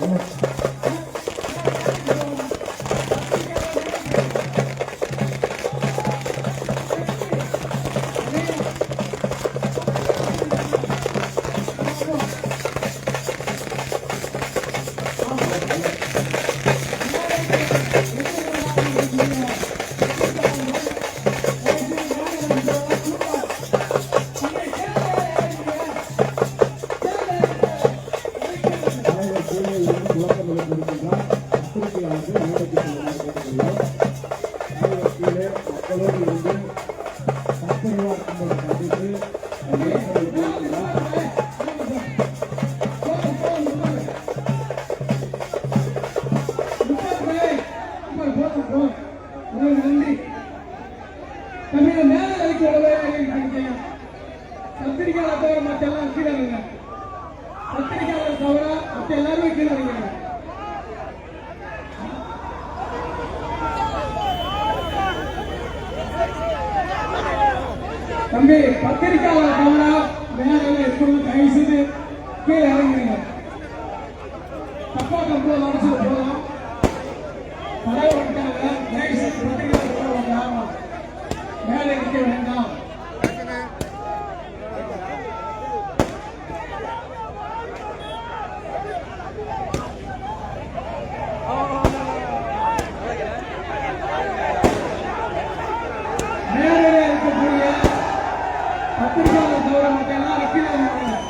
Дякую. தம்பி பத்திரிக்கையாளர் தவிர வேற இருக்கணும் தயவு செய்து கீழே இறங்குறீங்க தப்பா கம்பு அடிச்சு போகலாம். தலைவர் மேலே இருக்க வேண்டாம். தூரம் மட்டும்தான்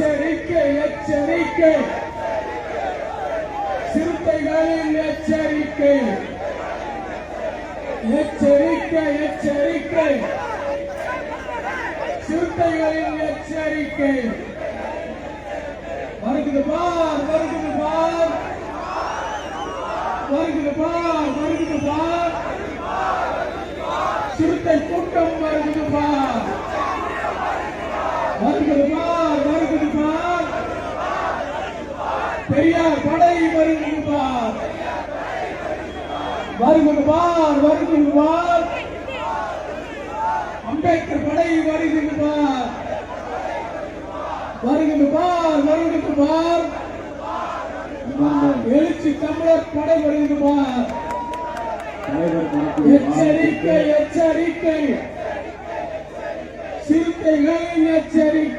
எச்சரிக்கை எச்சரிக்கை. சிறுத்தைகளின் எச்சரிக்கை. எச்சரிக்கை எச்சரிக்கை. சிறுத்தைகளின் எச்சரிக்கை. வருகிறது பார் வருகிறது பார். வருகின்ற பார் வருகின்ற அம்பேத்கர் படை வருகின்ற பார் வருகின்ற பார் வருகின்ற பார் எழுச்சி தமிழர் படை வருகின்ற பார் எச்சரிக்கை எச்சரிக்கை. சிறுத்தைகளின் எச்சரிக்கை.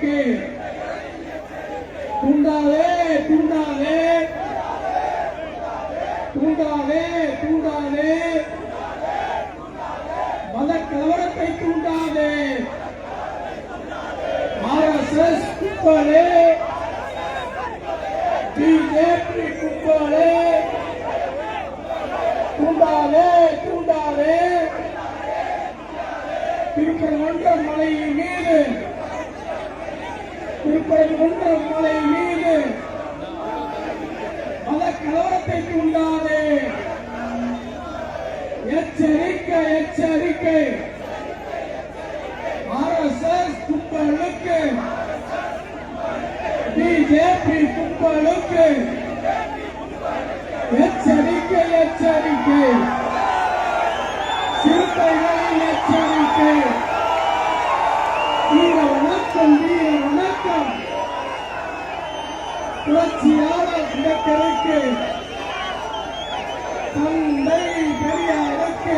கொண்ட மலை மீது மத கலவரத்தை தூண்டாதே புரட்சியான இடத்திற்கு தந்தை பெரியாருக்கு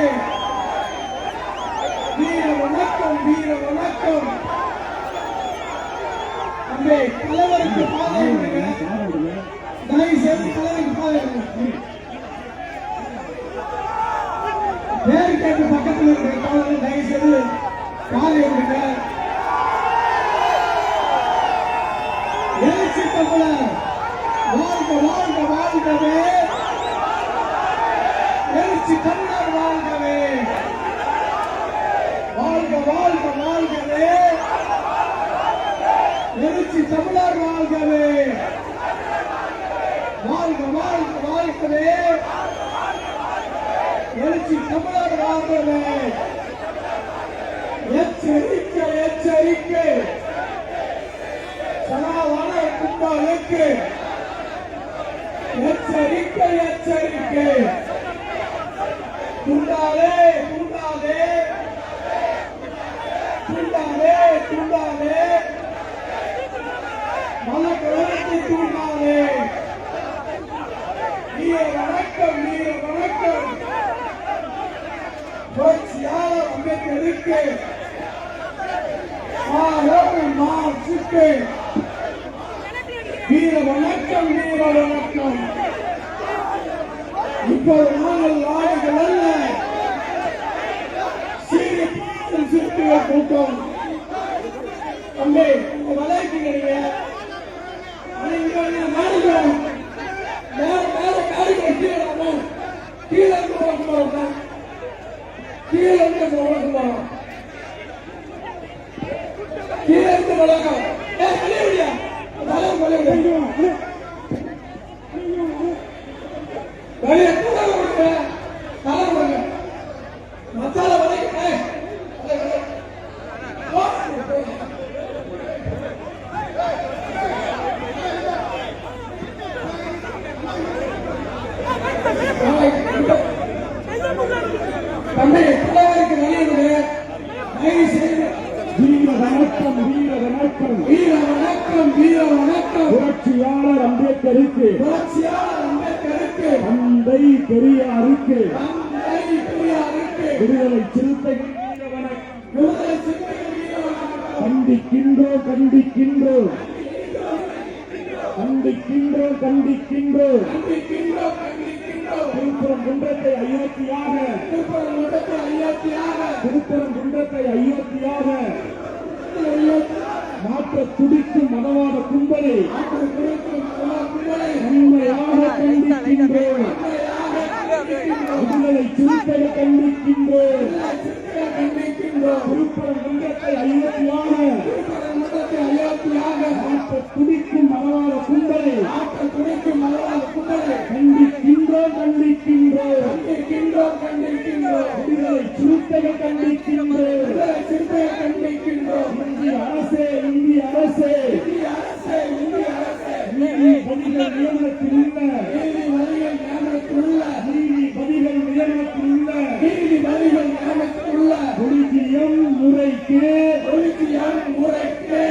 வீர வணக்கம் வீர வணக்கம். அங்கே கலவருக்கு பாதை விடுங்க தயவு செய்து கலவருக்கு பாதை விடுங்க பேரு கேட்டு பக்கத்தில் இருக்கிற காவலர் தயவு செய்து பாதை விடுங்க எழுச்சி தமிழர் வாழ்க வாழ்க வாழ்கவே எழுச்சி தமிழர் வாழ்கவே. வாழ்க வாழ்க வாழ்கவே. எழுச்சி தமிழர் வாழ்கவே. வாழ்க வாழ்க வாழ்கவே. எழுச்சி தமிழர் வாழ்கவே. எச்சரிக்கை எச்சரிக்கை. சனாதன கும்பலுக்கு. எச்சரிக்கை எச்சரிக்கை. வீர வணக்கம் வீர வணக்கம் புரட்சியாளர் அம்பேத்கருக்கு மாணவர் வீர வணக்கம் வீர வணக்கம் இப்போது நாங்கள் ஆடைகள் அல்ல சீரிய சிறுத்தைகள் கூட்டம் தம்பி உங்க வலைக்குங்க கீழே இருந்து உனக்கு கீழே இருந்து உனக்கு கீழே இருந்து வளர்க்க வெளியே தலை தம்பி தலைவருக்கு வெளியே விடு தயவு செய்து வீர வணக்கம் வீர வணக்கம். வீர வணக்கம் வீர வணக்கம். புரட்சியாளர் அம்பேத்கருக்கு. புரட்சியாளர் அம்பேத்கருக்கு. தந்தை பெரியாருக்கு. தந்தை பெரியாருக்கு. விடுதலை வணக்கம். விடுதலை கண்டிக்கின்றோம் கண்டிக்கின்றோம் கண்டிக்கின்றோம் கண்டிக்கின்றோம் கண்டிக்கின்றோம் திருப்புறம் குன்றத்தை அயோத்தியாக. திருப்பரங்குன்றத்தை அயோத்தியாக. திருப்புறம் குன்றத்தை அயோத்தியாக அயோத்தி மாற்ற துடிக்கும் மதவாத கும்பலை. உண்மையாக கண்டிக்கின்றோம். சிறுத்தைகள் கண்டிக்கின்றோம். திருப்புறம் குன்றத்தை அயோத்தியாக. மாற்ற துடிக்கும் மதவாத கும்பலை. ஆற்றல் குறிக்கும் மலராத கண்டிக்கின்றோம். கண்டிக்கின்றோம் விடுதலை சிறுத்தைகள் கண்டிக்கின்றோம் விடுதலை சிறுத்தையை கண்டிக்கின்றோம் இந்திய அரசே இந்திய அரசே இந்திய அரசே இந்திய அரசே நீதிபதிகள் நியமனத்தில் உள்ள நீதிபதிகள் நியமனத்துள்ள நீதிபதிகள் நியமனத்தில் உள்ள நீதிபதிகள் நியமனத்துள்ள கொலிஜியம் முறைக்கு ஒலிச்சியம் முறைக்கு